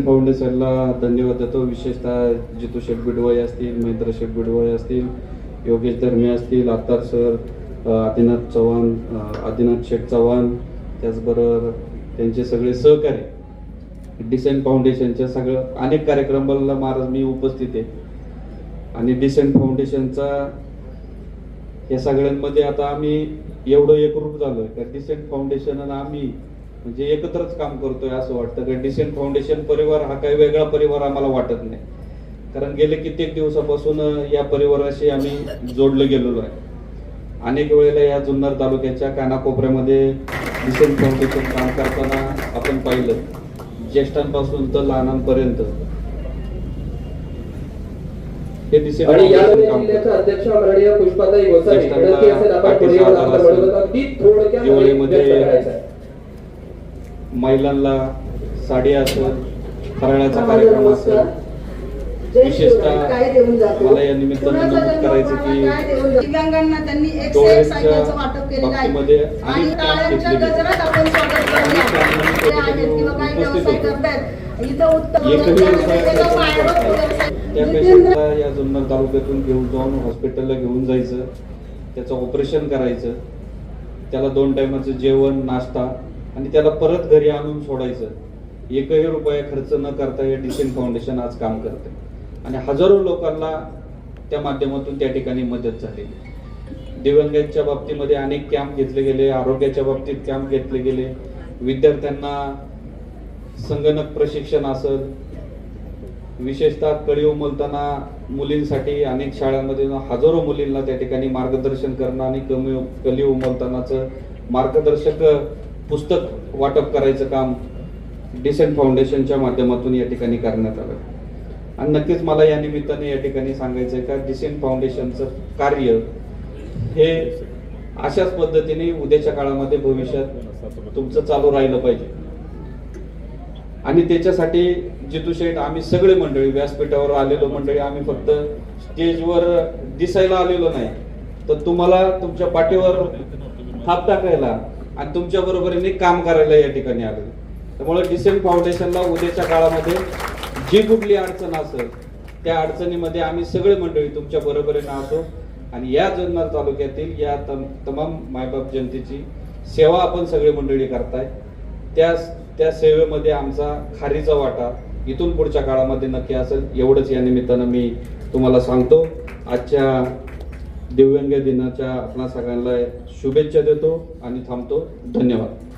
फाउंडेशनला धन्यवाद देतो. विशेषतः जितू शेठ असतील महेंद्र शेठ असतील योगेश धर्मे असतील आत्तार सर आदिनाथ चव्हाण आदिनाथ शेठ चव्हाण त्याचबरोबर त्यांचे सगळे सहकारी डिसेंट फाउंडेशनच्या सगळं अनेक कार्यक्रमाला महाराज मी उपस्थित आहे. आणि डिसेंट फाउंडेशनचा या सगळ्यांमध्ये आता आम्ही एवढं एकरूप झालोय. तर डिसेंट फाउंडेशन आणि आम्ही म्हणजे एकत्रच काम करतोय असं वाटतं. का डिसेंट फाउंडेशन परिवार हा काही वेगळा परिवार आम्हाला वाटत नाही. कारण गेले कित्येक दिवसापासून या परिवाराशी आम्ही जोडलं गेलेलो आहे. अनेक वेळेला या जुन्नर तालुक्याच्या कानाकोपऱ्यामध्ये डिसेंट फाउंडेशन काम करताना आपण पाहिलं. ज्येष्ठांपासून तर लहानांपर्यंत. हे ज्येष्ठांना आधार असेल. थोडक्यात दिवाळीमध्ये. महिलांना साडी असेल फराळाचा कार्यक्रम. असेल विशेषतः मला या निमित्तानं नमूद करायचं की? दिव्यांगांना त्यांनी एक वाटप केलेलं आहे आणि टाळ्यांच्या. गजरात आपण स्वागत करतो काही व्यवसाय इथं उत्तम. त्या पेशंटला या जुन्नर तालुक्यातून घेऊन जाऊन हॉस्पिटलला घेऊन जायचं त्याचं ऑपरेशन करायचं त्याला दोन टायमाचं जेवण नाश्ता आणि त्याला परत घरी आणून सोडायचं. एकही रुपया खर्च न करता हे डिसेंट फाउंडेशन आज काम करते आणि हजारो लोकांना त्या माध्यमातून त्या ठिकाणी मदत झाली दिव्यांगांच्या बाबतीमध्ये अनेक कॅम्प घेतले गेले आरोग्याच्या बाबतीत कॅम्प घेतले गेले. विद्यार्थ्यांना संगणक प्रशिक्षण असेल. विशेषतः कळी उमलताना मुलींसाठी अनेक शाळांमध्ये हजारो मुलींना त्या ठिकाणी मार्गदर्शन करणं आणि कमी कली उमलतानाचं मार्गदर्शक पुस्तक वाटप करायचं काम डिसेंट फाउंडेशनच्या माध्यमातून या ठिकाणी करण्यात आलं. आणि नक्कीच मला या निमित्ताने या ठिकाणी सांगायचं आहे का डिसेंट फाउंडेशनचं कार्य हे अशाच पद्धतीने उद्याच्या काळामध्ये भविष्यात तुमचं चालू राहिलं पाहिजे. आणि त्याच्यासाठी जितू शेठ आम्ही सगळे मंडळी व्यासपीठावर आलेलो मंडळी आम्ही फक्त स्टेजवर दिसायला आलेलो नाही. तर तुम्हाला तुमच्या पाठीवर हात टाकायला आणि तुमच्या बरोबरीने काम करायला या ठिकाणी आलो त्यामुळे डिसेंट फाउंडेशनला उद्याच्या काळामध्ये जी कुठली अडचण असेल त्या अडचणीमध्ये आम्ही सगळे मंडळी तुमच्या बरोबरीने असो आणि या जुन्नर तालुक्यातील या तम तमाम मायबाप जनतेची सेवा आपण सगळे मंडळी करताय. त्या त्या सेवेमध्ये आमचा खारीचा वाटा इथून पुढच्या काळामध्ये नक्की असेल एवढंच या निमित्तानं मी तुम्हाला सांगतो. आजच्या दिव्यांग दिनाच्या आपणा सगळ्यांना शुभेच्छा देतो आणि थांबतो. धन्यवाद.